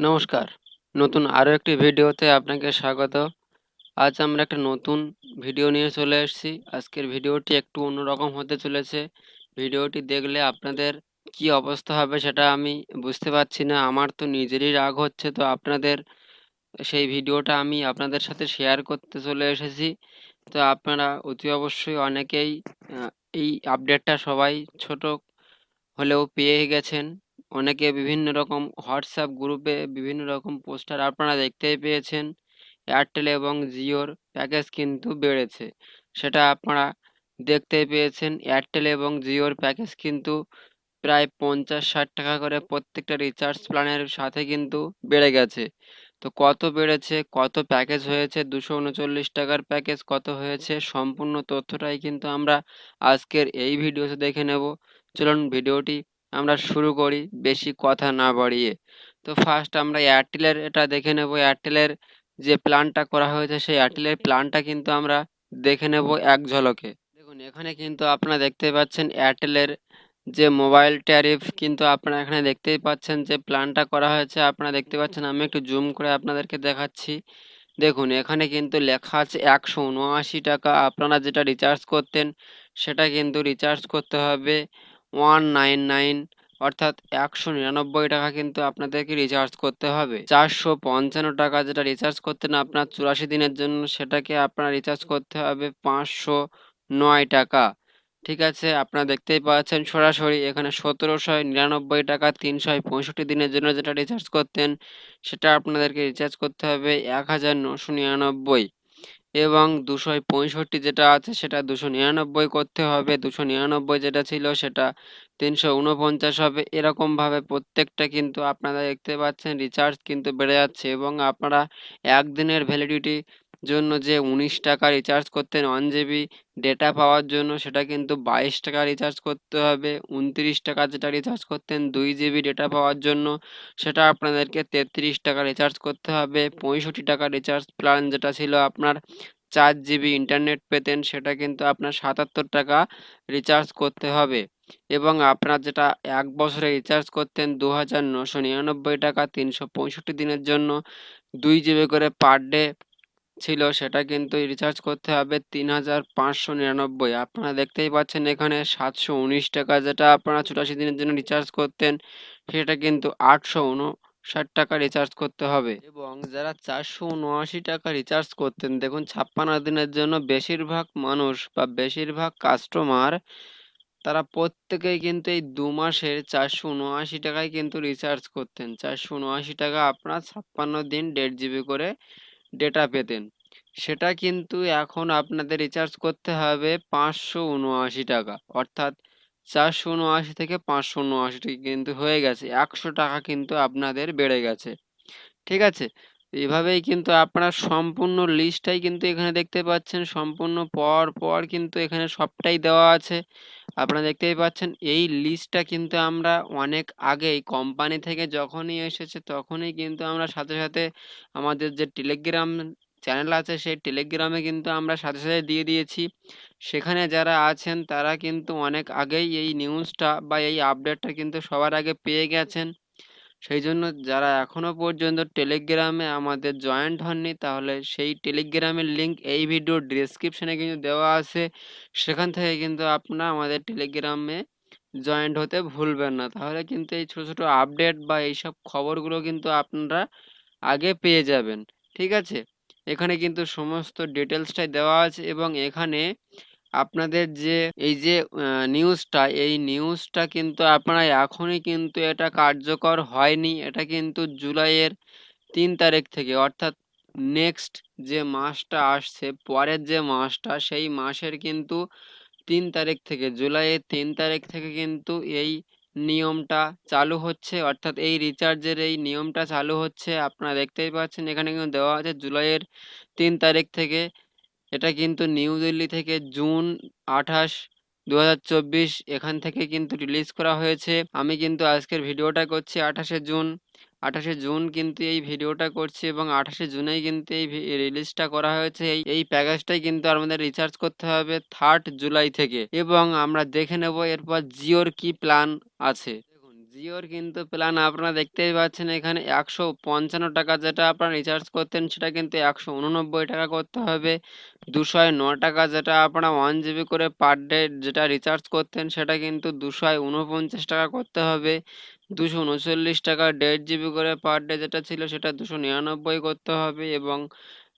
নমস্কার। নতুন আরও একটি ভিডিওতে আপনাকে স্বাগত। আজ আমরা একটা নতুন ভিডিও নিয়ে চলে এসেছি। আজকের ভিডিওটি একটু অন্যরকম হতে চলেছে। ভিডিওটি দেখলে আপনাদের কি অবস্থা হবে সেটা আমি বুঝতে পারছি না। আমার তো নিজেরই রাগ হচ্ছে, তো আপনাদের সেই ভিডিওটা আমি আপনাদের সাথে শেয়ার করতে চলে এসেছি। তো আপনারা অতি অবশ্যই অনেকেই এই আপডেটটা সবাই ছোট হলেও পেয়ে গেছেন। অনেকে বিভিন্ন রকম হোয়াটসঅ্যাপ গ্রুপে বিভিন্ন রকম পোস্টার আপনারা দেখতেই পেয়েছেন। এয়ারটেল এবং জিওর প্যাকেজ কিন্তু বেড়েছে। সেটা আপনারা দেখতেই পেয়েছেন। এয়ারটেল এবং জিওর প্যাকেজ কিন্তু প্রায় পঞ্চাশ ষাট টাকা করে প্রত্যেকটা রিচার্জ প্ল্যানের সাথে কিন্তু বেড়ে গেছে। তো কত বেড়েছে? কত প্যাকেজ হয়েছে? দুশো উনচল্লিশ টাকার প্যাকেজ কত হয়েছে? সম্পূর্ণ তথ্যটাই কিন্তু আমরা আজকের এই ভিডিওতে দেখে নেব। চলুন ভিডিওটি আমরা শুরু করি, বেশি কথা না বাড়িয়ে। তো ফার্স্ট আমরা এয়ারটেলের এটা দেখে নেব। এয়ারটেলের যে প্ল্যানটা করা হয়েছে, সেই এয়ারটেলের প্ল্যানটা কিন্তু আমরা দেখে নেব এক ঝলকে। দেখুন, এখানে কিন্তু আপনারা দেখতে পাচ্ছেন এয়ারটেলের যে মোবাইল ট্যারিফ কিন্তু আপনারা এখানে দেখতেই পাচ্ছেন যে প্ল্যানটা করা হয়েছে। আপনারা দেখতে পাচ্ছেন, আমি একটু জুম করে আপনাদেরকে দেখাচ্ছি। দেখুন, এখানে কিন্তু লেখা আছে একশো উনআশি টাকা। আপনারা যেটা রিচার্জ করতেন, সেটা কিন্তু রিচার্জ করতে হবে। ওয়ান নাইন নাইন অর্থাৎ একশো নিরানব্বই টাকা কিন্তু আপনাদেরকে রিচার্জ করতে হবে। চারশো পঞ্চান্ন টাকা যেটা রিচার্জ করতেন আপনার চুরাশি দিনের জন্য সেটাকে আপনার রিচার্জ করতে হবে পাঁচশো নয় টাকা। ঠিক আছে, আপনারা দেখতেই পাচ্ছেন সরাসরি এখানে সতেরোশো নিরানব্বই টাকা, তিনশো পঁয়ষট্টি দিনের জন্য যেটা রিচার্জ করতেন, সেটা আপনাদেরকে রিচার্জ করতে হবে এক হাজার নশো নিরানব্বই। এবং দুশো পঁয়ষট্টি যেটা আছে সেটা দুশো নিরানব্বই করতে হবে। দুশো নিরানব্বই যেটা ছিল সেটা তিনশো উনপঞ্চাশ হবে। এরকমভাবে প্রত্যেকটা কিন্তু আপনারা দেখতে পাচ্ছেন রিচার্জ কিন্তু বেড়ে যাচ্ছে এবং আপনারা একদিনের ভ্যালিডিটি জন্য যে উনিশ টাকা রিচার্জ করতেন ওয়ান জিবি ডেটা পাওয়ার জন্য, সেটা কিন্তু বাইশ টাকা রিচার্জ করতে হবে। উনত্রিশ টাকা যেটা রিচার্জ করতেন দুই জিবি ডেটা পাওয়ার জন্য, সেটা আপনাদেরকে তেত্রিশ টাকা রিচার্জ করতে হবে। পঁয়ষট্টি টাকা রিচার্জ প্ল্যান যেটা ছিল আপনার চার জিবি ইন্টারনেট পেতেন, সেটা কিন্তু আপনার সাতাত্তর টাকা রিচার্জ করতে হবে। এবং আপনার যেটা এক বছরে রিচার্জ করতেন দু হাজার নশো নিরানব্বই টাকা, তিনশো পঁয়ষট্টি দিনের জন্য, দুই জিবি করে পার ডে ছিল সেটা কিন্তু রিচার্জ করতে হবে তিন হাজার পাঁচশো নিরানব্বই। আপনারা দেখতেই পাচ্ছেন এখানে সাতশো উনিশ টাকা যেটা আপনারা চুরাশি দিনের জন্য রিচার্জ করতেন, সেটা কিন্তু আটশো উনষাট টাকা রিচার্জ করতে হবে। এবং যারা চারশো উনআশি টাকা রিচার্জ করতেন, দেখুন ছাপ্পান্ন দিনের জন্য বেশিরভাগ মানুষ বা বেশিরভাগ কাস্টমার তারা প্রত্যেকেই কিন্তু এই দু মাসের চারশো উনআশি টাকায় কিন্তু রিচার্জ করতেন। চারশো উনআশি টাকা আপনার ছাপ্পান্ন দিন দেড় জিবি করে ডেটা পেতেন। সেটা কিন্তু এখন আপনাদের রিচার্জ করতে হবে পাঁচশো উনআশি টাকা। অর্থাৎ চারশো উনআশি থেকে পাঁচশো উনআশি টাকা কিন্তু হয়ে গেছে। একশো টাকা কিন্তু আপনাদের বেড়ে গেছে। ঠিক আছে? এভাবেই কিন্তু আপনারা সম্পূর্ণ লিস্টটাই কিন্তু এখানে দেখতে পাচ্ছেন। সম্পূর্ণ পর পর কিন্তু এখানে সবটাই দেওয়া আছে। আপনারা দেখতেই পাচ্ছেন, এই লিস্টটা কিন্তু আমরা অনেক আগেই কোম্পানি থেকে যখনই এসেছে তখনই কিন্তু আমরা সাথে সাথে আমাদের যে টেলিগ্রাম চ্যানেল আছে সেই টেলিগ্রামে কিন্তু আমরা সাথে সাথে দিয়ে দিয়েছি। সেখানে যারা আছেন তারা কিন্তু অনেক আগেই এই নিউজটা বা এই আপডেটটা কিন্তু সবার আগে পেয়ে গেছেন। সেই জন্য যারা এখনও পর্যন্ত টেলিগ্রামে আমাদের জয়েন্ট হননি, তাহলে সেই টেলিগ্রামের লিঙ্ক এই ভিডিও ডিসক্রিপশানে কিন্তু দেওয়া আছে। সেখান থেকে কিন্তু আপনারা আমাদের টেলিগ্রামে জয়েন্ট হতে ভুলবেন না। তাহলে কিন্তু এই ছোটো ছোটো আপডেট বা এইসব খবরগুলো কিন্তু আপনারা আগে পেয়ে যাবেন। ঠিক আছে? এখানে কিন্তু সমস্ত ডিটেলসটাই দেওয়া আছে এবং এখানে আপনাদের যে, এই যে নিউজটা এই নিউজটা কিন্তু আপনারা এখনই কিন্তু এটা কার্যকর হয়নি। এটা কিন্তু জুলাইয়ের তিন তারিখ থেকে, অর্থাৎ নেক্সট যে মাসটা আসছে, পরের যে মাসটা, সেই মাসের কিন্তু তিন তারিখ থেকে, জুলাইয়ের তিন তারিখ থেকে কিন্তু এই নিয়মটা চালু হচ্ছে। অর্থাৎ এই রিচার্জের এই নিয়মটা চালু হচ্ছে। আপনারা দেখতেই পাচ্ছেন, এখানে কিন্তু দেওয়া আছে জুলাইয়ের তিন তারিখ থেকে এটা কিন্তু নিউ দিল্লি থেকে জুন আঠাশ দু এখান থেকে কিন্তু রিলিজ করা হয়েছে। আমি কিন্তু আজকের ভিডিওটা করছি আঠাশে জুন। আঠাশে জুন কিন্তু এই ভিডিওটা করছি এবং আঠাশে জুনেই কিন্তু এই রিলিজটা করা হয়েছে। এই এই প্যাকেজটাই কিন্তু আমাদের রিচার্জ করতে হবে থার্ড জুলাই থেকে। এবং আমরা দেখে নেব এরপর জিওর কি প্ল্যান আছে। জিওর কিন্তু প্ল্যান আপনারা দেখতেই পাচ্ছেন এখানে একশো পঞ্চান্ন টাকা যেটা আপনারা রিচার্জ করতেন সেটা কিন্তু একশো উননব্বই টাকা করতে হবে। দুশোয় ন টাকা যেটা আপনারা ওয়ান জিবি করে পার ডে যেটা রিচার্জ করতেন সেটা কিন্তু দুশোয় উনপঞ্চাশ টাকা করতে হবে। দুশো উনচল্লিশ টাকা দেড় জিবি করে পার ডে যেটা ছিল সেটা দুশো নিরানব্বই করতে হবে এবং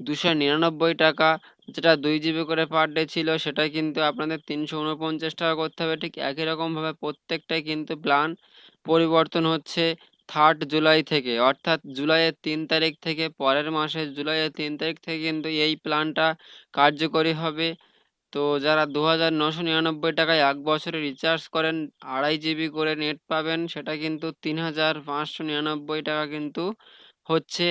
দুশো নিরানব্বই টাকা, যেটা দুই জিবি করে পার ডে ছিল, সেটা কিন্তু আপনাদের তিনশো উনপঞ্চাশ টাকা করতে হবে। ঠিক একই রকমভাবে প্রত্যেকটাই কিন্তু প্ল্যান পরিবর্তন হচ্ছে থার্ড জুলাই থেকে। অর্থাৎ জুলাইয়ের তিন তারিখ থেকে পরের মাসের জুলাইয়ের তিন তারিখ থেকে কিন্তু এই প্ল্যানটা কার্যকরী হবে। তো যারা দু হাজার নশো নিরানব্বই টাকায় এক বছরে রিচার্জ করেন, আড়াই জিবি করে নেট পাবেন, সেটা কিন্তু তিন হাজার পাঁচশো নিরানব্বই টাকা কিন্তু হচ্ছে।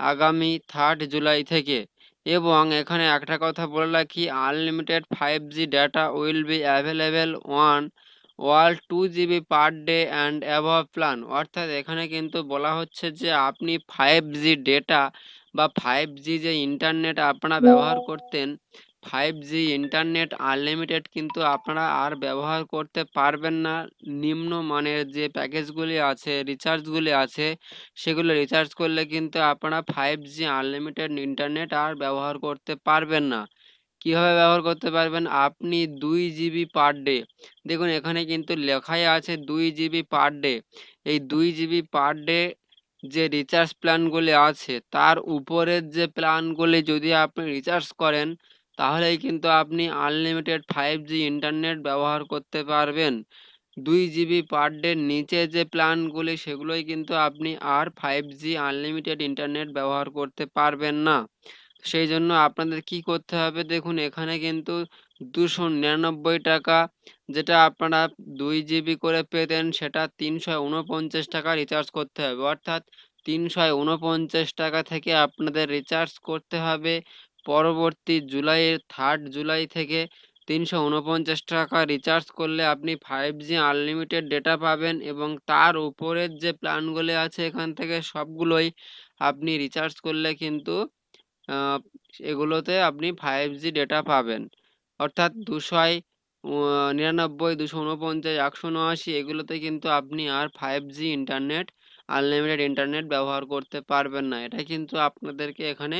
আগামী থার্ড জুলাই থেকে। এবং এখানে একটা কথা বলে রাখি unlimited five G data will be available one wall two GB per day and above plan অর্থাৎ এখানে কিন্তু বলা হচ্ছে যে আপনি ফাইভ জি ডেটা বা ফাইভ জি যে ইন্টারনেট আপনারা ব্যবহার করতেন ফাইভ জি ইন্টারনেট আনলিমিটেড কিন্তু আপনারা আর ব্যবহার করতে পারবেন না। নিম্ন মানের যে প্যাকেজগুলি আছে রিচার্জগুলি আছে, সেগুলো রিচার্জ করলে কিন্তু আপনারা ফাইভ জি আনলিমিটেড ইন্টারনেট আর ব্যবহার করতে পারবেন না। কীভাবে ব্যবহার করতে পারবেন? আপনি দুই জিবি পার ডে দেখুন এখানে কিন্তু লেখাই আছে দুই জিবি পার ডে এই দুই জিবি পার ডে যে রিচার্জ প্ল্যানগুলি আছে, তার উপরের যে প্ল্যানগুলি যদি আপনি রিচার্জ করেন তাহলেই কিন্তু আপনি আনলিমিটেড ফাইভ জি ইন্টারনেট ব্যবহার করতে পারবেন। দুই জিবি পার ডের নিচে যে প্ল্যানগুলি সেগুলোই কিন্তু আপনি আর ফাইভ জি আনলিমিটেড ইন্টারনেট ব্যবহার করতে পারবেন না। সেই জন্য আপনাদের কি করতে হবে দেখুন, এখানে কিন্তু দুশো নিরানব্বই টাকা যেটা আপনারা দুই জিবি করে পেতেন, সেটা তিনশো উনপঞ্চাশ টাকা রিচার্জ করতে হবে। অর্থাৎ তিনশো উনপঞ্চাশ টাকা থেকে আপনাদের রিচার্জ করতে হবে। পরবর্তী জুলাইয়ের থার্ড জুলাই থেকে তিনশো উনপঞ্চাশ টাকা রিচার্জ করলে আপনি ফাইভ জি আনলিমিটেড ডেটা পাবেন এবং তার উপরের যে প্ল্যানগুলি আছে এখান থেকে সবগুলোই আপনি রিচার্জ করলে কিন্তু এগুলোতে আপনি ফাইভ জি ডেটা পাবেন। অর্থাৎ দুশোয় নিরানব্বই, দুশো উনপঞ্চাশ একশো উনআশি এগুলোতে কিন্তু আপনি আর five G internet unlimited internet ব্যবহার করতে পারবেন না। এটা কিন্তু আপনাদেরকে এখানে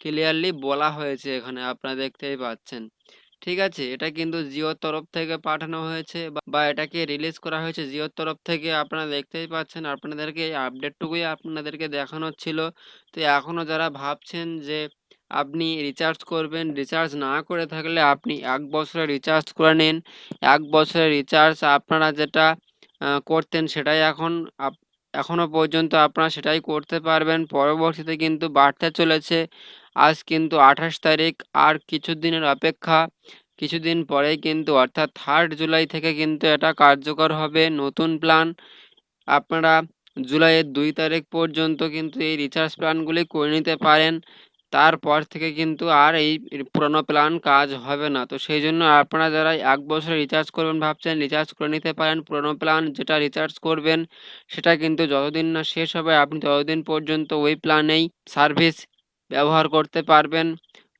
ক্লিয়ারলি বলা হয়েছে এখানে, আপনারা দেখতেই পাচ্ছেন। ঠিক আছে, এটা কিন্তু জিওর তরফ থেকে পাঠানো হয়েছে বা এটাকে রিলিজ করা হয়েছে জিওর তরফ থেকে, আপনারা দেখতেই পাচ্ছেন, আপনাদেরকে এই আপডেটটুকুই আপনাদেরকে দেখানোর ছিল। তো এখনও যারা ভাবছেন যে আপনি রিচার্জ করবেন রিচার্জ না করে থাকলে আপনি এক বছরে রিচার্জ করে নিন। এক বছরে রিচার্জ আপনারা যেটা করতেন সেটাই এখন এখনও পর্যন্ত আপনারা সেটাই করতে পারবেন। পরবর্তীতে কিন্তু বাড়তে চলেছে। আজ কিন্তু আঠাশ তারিখ, আর কিছু দিনের অপেক্ষা। কিছুদিন পরে কিন্তু, অর্থাৎ থার্ড জুলাই থেকে কিন্তু এটা কার্যকর হবে। নতুন প্ল্যান আপনারা জুলাইয়ের দুই তারিখ পর্যন্ত কিন্তু এই রিচার্জ প্ল্যানগুলি করে নিতে পারেন। তারপর থেকে কিন্তু আর এই পুরনো প্ল্যান কাজ হবে না। তো সেই জন্য আপনারা যারা এক বছরে রিচার্জ করবেন ভাবছেন রিচার্জ করে নিতে পারেন। পুরনো প্ল্যান যেটা রিচার্জ করবেন, সেটা কিন্তু যতদিন না শেষ হবে, আপনি ততদিন পর্যন্ত ওই প্ল্যানেই সার্ভিস ব্যবহার করতে পারবেন।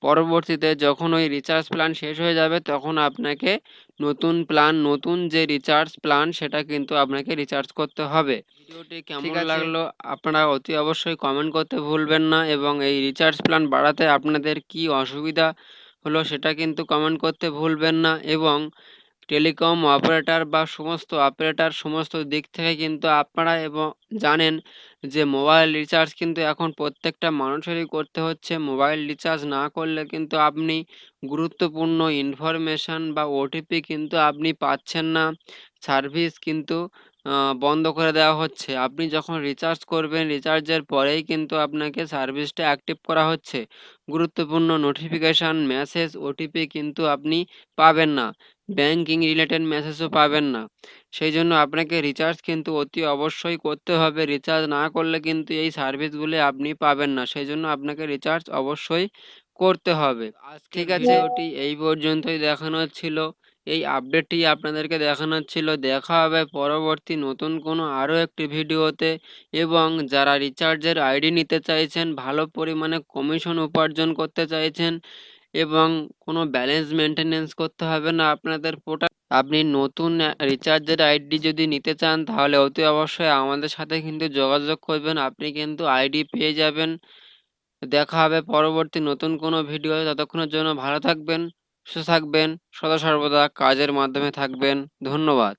পরবর্তীতে যখন ওই রিচার্জ প্ল্যান শেষ হয়ে যাবে তখন আপনাকে নতুন প্ল্যান নতুন যে রিচার্জ প্ল্যান সেটা কিন্তু আপনাকে রিচার্জ করতে হবে। ভিডিওটি কেমন লাগল আপনারা অতি অবশ্যই কমেন্ট করতে ভুলবেন না এবং এই রিচার্জ প্ল্যান বাড়াতে আপনাদের কি অসুবিধা হলো সেটা কিন্তু কমেন্ট করতে ভুলবেন না এবং টেলিকম অপারেটর বা সমস্ত অপারেটর সমস্ত দিক থেকে কিন্তু আপনারা এবং জানেন যে মোবাইল রিচার্জ কিন্তু এখন প্রত্যেকটা মানুষেরই করতে হচ্ছে। মোবাইল রিচার্জ না করলে কিন্তু আপনি গুরুত্বপূর্ণ ইনফরমেশান বা ওটিপি কিন্তু আপনি পাচ্ছেন না। সার্ভিস কিন্তু বন্ধ করে দেওয়া হচ্ছে। আপনি যখন রিচার্জ করবেন, রিচার্জের পরেই কিন্তু আপনাকে সার্ভিসটা অ্যাক্টিভ করা হচ্ছে। গুরুত্বপূর্ণ নোটিফিকেশান, মেসেজ, ওটিপি কিন্তু আপনি পাবেন না। ব্যাঙ্কিং রিলেটেড মেসেজও পাবেন না। সেই জন্য আপনাকে রিচার্জ কিন্তু অতি অবশ্যই করতে হবে। রিচার্জ না করলে কিন্তু এই সার্ভিসগুলি আপনি পাবেন না। সেই জন্য আপনাকে রিচার্জ অবশ্যই করতে হবে। আজ ঠিক আছে। ওটি এই পর্যন্তই দেখানো ছিল। এই আপডেটটি আপনাদেরকে দেখানোর ছিল। দেখা হবে পরবর্তী নতুন কোনো আরও একটি ভিডিওতে। এবং যারা রিচার্জের আইডি নিতে চাইছেন ভালো পরিমাণে কমিশন উপার্জন করতে চাইছেন এবং কোনো ব্যালেন্স মেনটেনেন্স করতে হবে না আপনাদের প্রোডাক্ট আপনি নতুন রিচার্জের আইডি যদি নিতে চান, তাহলে অতি অবশ্যই আমাদের সাথে কিন্তু যোগাযোগ করবেন। আপনি কিন্তু আইডি পেয়ে যাবেন। দেখা হবে পরবর্তী নতুন কোনো ভিডিও ততক্ষণের জন্য ভালো থাকবেন, সুস্থ থাকবেন, সদা সর্বদা কাজের মাধ্যমে থাকবেন। ধন্যবাদ।